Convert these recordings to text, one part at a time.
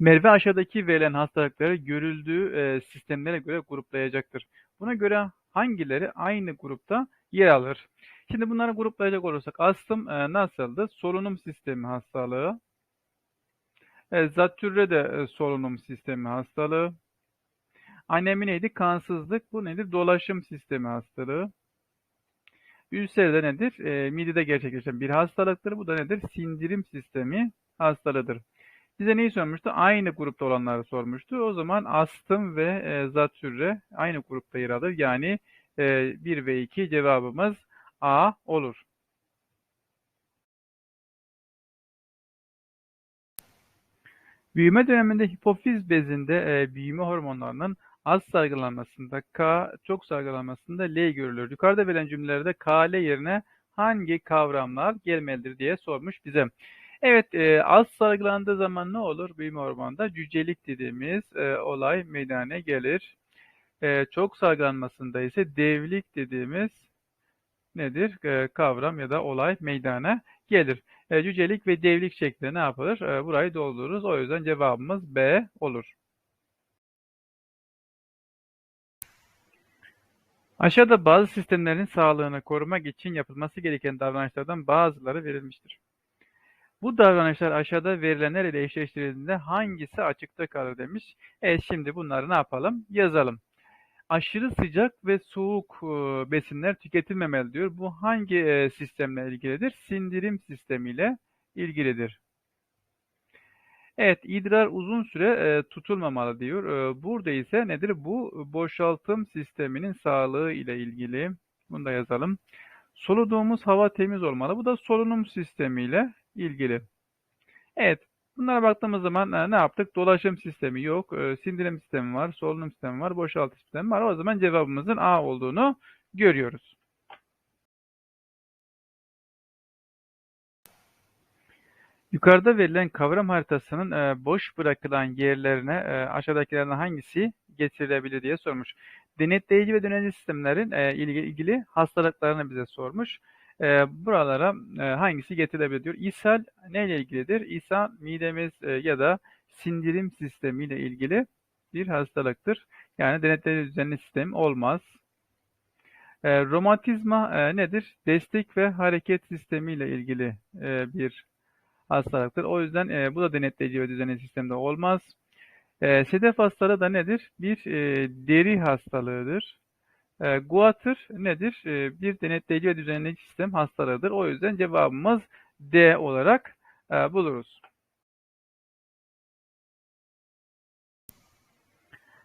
Merve aşağıdaki verilen hastalıkları görüldüğü e, sistemlere göre gruplayacaktır. Buna göre hangileri aynı grupta yer alır? Şimdi bunları gruplayacak olursak astım e, nasıldı? Solunum sistemi hastalığı. E, zatürre de e, solunum sistemi hastalığı. Anemi neydi? Kansızlık. Bu nedir? Dolaşım sistemi hastalığı. Ülser de nedir? E, midede gerçekleşen bir hastalıktır. Bu da nedir? Sindirim sistemi hastalığıdır. Bize neyi sormuştu? Aynı grupta olanları sormuştu. O zaman astım ve e, zatürre aynı grupta yer alır. Yani e, 1 ve 2 cevabımız A olur. Büyüme döneminde hipofiz bezinde e, büyüme hormonlarının az salgılanmasında K, çok salgılanmasında L görülür. Yukarıda verilen cümlelerde K, L yerine hangi kavramlar gelmelidir diye sormuş bize. Evet, e, az salgılandığı zaman ne olur? Büyüme hormonunda cücelik dediğimiz e, olay meydana gelir. E, çok salgılanmasında ise devlik dediğimiz nedir? E, kavram ya da olay meydana gelir. E, cücelik ve devlik şeklinde ne yapılır? E, burayı doldururuz. O yüzden cevabımız B olur. Aşağıda bazı sistemlerin sağlığını korumak için yapılması gereken davranışlardan bazıları verilmiştir. Bu davranışlar aşağıda verilenler ile eşleştirildiğinde hangisi açıkta kalır demiş. Evet şimdi bunları ne yapalım? Yazalım. Aşırı sıcak ve soğuk e, besinler tüketilmemeli diyor. Bu hangi e, sistemle ilgilidir? Sindirim sistemiyle ilgilidir. Evet, idrar uzun süre e, tutulmamalı diyor. E, burada ise nedir? Bu boşaltım sisteminin sağlığı ile ilgili. Bunu da yazalım. Soluduğumuz hava temiz olmalı. Bu da solunum sistemiyle ilgili. Evet, bunlara baktığımız zaman e, ne yaptık? Dolaşım sistemi yok, e, sindirim sistemi var, solunum sistemi var, boşaltım sistemi var. O zaman cevabımızın A olduğunu görüyoruz. Yukarıda verilen kavram haritasının e, boş bırakılan yerlerine e, aşağıdakilerden hangisi getirilebilir diye sormuş. Denetleyici ve denetleyici sistemlerin ilgili hastalıklarını bize sormuş. E, buralara e, hangisi getirilebilir diyor. İshal neyle ilgilidir? İshal midemiz e, ya da sindirim sistemiyle ilgili bir hastalıktır. Yani denetleyici düzenli sistem olmaz. E, romatizma e, nedir? Destek ve hareket sistemiyle ilgili e, bir hastalıktır. O yüzden e, bu da denetleyici ve düzenli sistemde olmaz. E, sedef hastalığı da nedir? Bir e, deri hastalığıdır. E, guatr nedir? E, bir denetleyici ve düzenleyici sistem hastalığıdır. O yüzden cevabımız D olarak e, buluruz.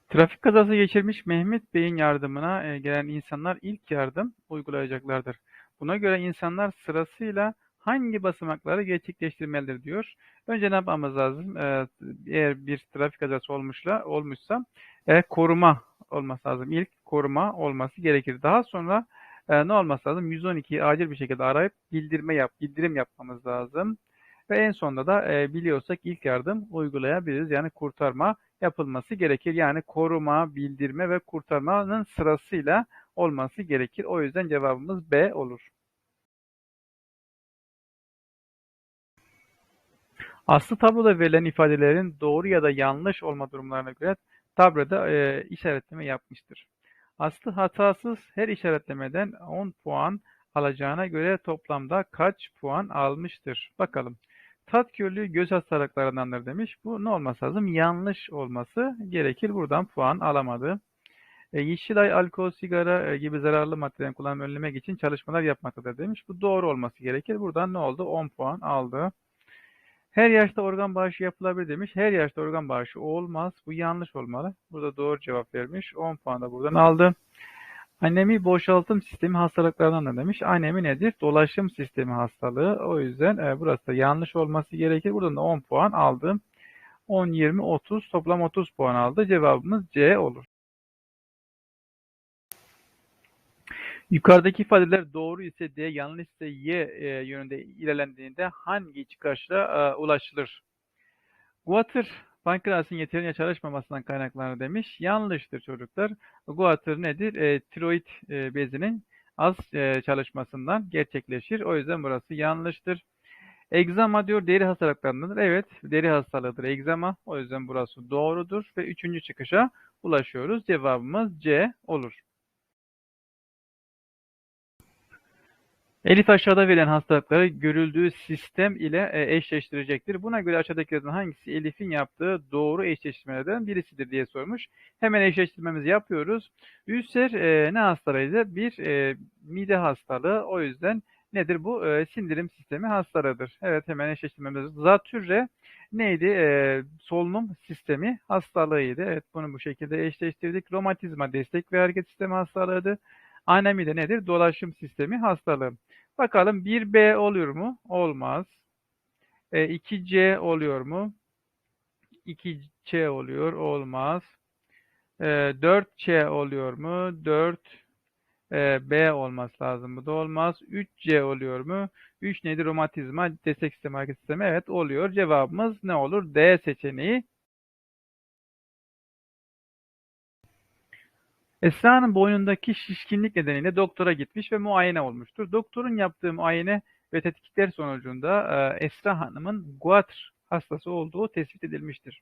Trafik kazası geçirmiş Mehmet Bey'in yardımına e, gelen insanlar ilk yardım uygulayacaklardır. Buna göre insanlar sırasıyla hangi basamakları gerçekleştirmelidir diyor. Önce ne yapmamız lazım? Ee, eğer bir trafik kazası olmuşla olmuşsa e, koruma olması lazım. İlk koruma olması gerekir. Daha sonra e, ne olması lazım? 112'yi acil bir şekilde arayıp bildirme yap, bildirim yapmamız lazım. Ve en sonunda da e, biliyorsak ilk yardım uygulayabiliriz. Yani kurtarma yapılması gerekir. Yani koruma, bildirme ve kurtarmanın sırasıyla olması gerekir. O yüzden cevabımız B olur. Aslı tabloda verilen ifadelerin doğru ya da yanlış olma durumlarına göre tabloda e, işaretleme yapmıştır. Aslı hatasız her işaretlemeden 10 puan alacağına göre toplamda kaç puan almıştır? Bakalım. Tat körlüğü göz hastalıklarındandır demiş. Bu ne olması lazım? Yanlış olması gerekir. Buradan puan alamadı. E, Yeşilay alkol, sigara e, gibi zararlı maddelerin kullanımı önlemek için çalışmalar yapmaktadır demiş. Bu doğru olması gerekir. Buradan ne oldu? 10 puan aldı. Her yaşta organ bağışı yapılabilir demiş. Her yaşta organ bağışı olmaz. Bu yanlış olmalı. Burada doğru cevap vermiş. 10 puan da buradan aldı. Anemi boşaltım sistemi hastalıklarından da demiş. Anemi nedir? Dolaşım sistemi hastalığı. O yüzden e, burası da yanlış olması gerekir. Buradan da 10 puan aldım. 10, 20, 30 toplam 30 puan aldı. Cevabımız C olur. Yukarıdaki ifadeler doğru ise D, yanlış ise Y e, yönünde ilerlendiğinde hangi çıkarışla e, ulaşılır? Guatr, pankreasın yeterince çalışmamasından kaynaklanır demiş. Yanlıştır çocuklar. Guatr nedir? E, tiroid e, bezinin az e, çalışmasından gerçekleşir. O yüzden burası yanlıştır. Egzama diyor deri hastalıklarındandır. Evet deri hastalığıdır egzama. O yüzden burası doğrudur ve üçüncü çıkışa ulaşıyoruz. Cevabımız C olur. Elif aşağıda verilen hastalıkları görüldüğü sistem ile e, eşleştirecektir. Buna göre aşağıdakilerden hangisi Elif'in yaptığı doğru eşleştirmelerden birisidir diye sormuş. Hemen eşleştirmemizi yapıyoruz. Ülser e, ne hastalığıydı? Bir e, mide hastalığı. O yüzden nedir bu? E, sindirim sistemi hastalığıdır. Evet hemen eşleştirmemiz. Zatürre neydi? E, solunum sistemi hastalığıydı. Evet bunu bu şekilde eşleştirdik. Romatizma destek ve hareket sistemi hastalığıydı. Anemi de nedir? Dolaşım sistemi hastalığı. Bakalım 1B oluyor mu? Olmaz. E, 2C oluyor mu? 2C oluyor. Olmaz. E, 4C oluyor mu? 4 e, B olması lazım. Bu da olmaz. 3C oluyor mu? 3 nedir? Romatizma, destek sistemi, sistemi. Evet oluyor. Cevabımız ne olur? D seçeneği. Esra'nın boynundaki şişkinlik nedeniyle doktora gitmiş ve muayene olmuştur. Doktorun yaptığı muayene ve tetkikler sonucunda e, Esra Hanım'ın guatr hastası olduğu tespit edilmiştir.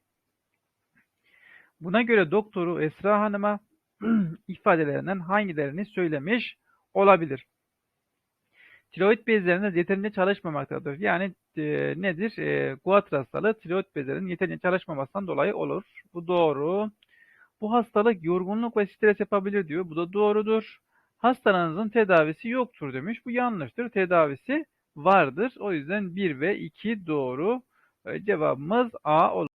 Buna göre doktoru Esra Hanım'a ifadelerinden hangilerini söylemiş olabilir? Tiroid bezlerinde yeterince çalışmamaktadır. Yani e, nedir? E, guatr hastalığı tiroid bezlerinin yeterince çalışmamasından dolayı olur. Bu doğru. Bu hastalık yorgunluk ve stres yapabilir diyor. Bu da doğrudur. Hastalığınızın tedavisi yoktur demiş. Bu yanlıştır. Tedavisi vardır. O yüzden 1 ve 2 doğru. E, cevabımız A olur.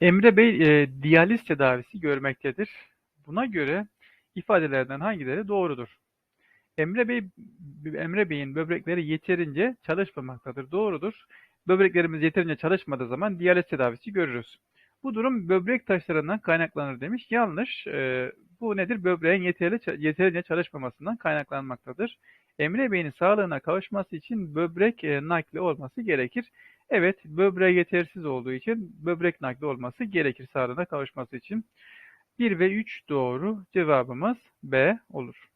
Emre Bey e, diyaliz tedavisi görmektedir. Buna göre ifadelerden hangileri doğrudur? Emre Bey Emre Bey'in böbrekleri yeterince çalışmamaktadır. Doğrudur. Böbreklerimiz yeterince çalışmadığı zaman diyaliz tedavisi görürüz. Bu durum böbrek taşlarından kaynaklanır demiş. Yanlış. E, bu nedir? Böbreğin yeterli, yeterince çalışmamasından kaynaklanmaktadır. Emre Bey'in sağlığına kavuşması için böbrek e, nakli olması gerekir. Evet, böbreği yetersiz olduğu için böbrek nakli olması gerekir sağlığına kavuşması için. 1 ve 3 doğru. Cevabımız B olur.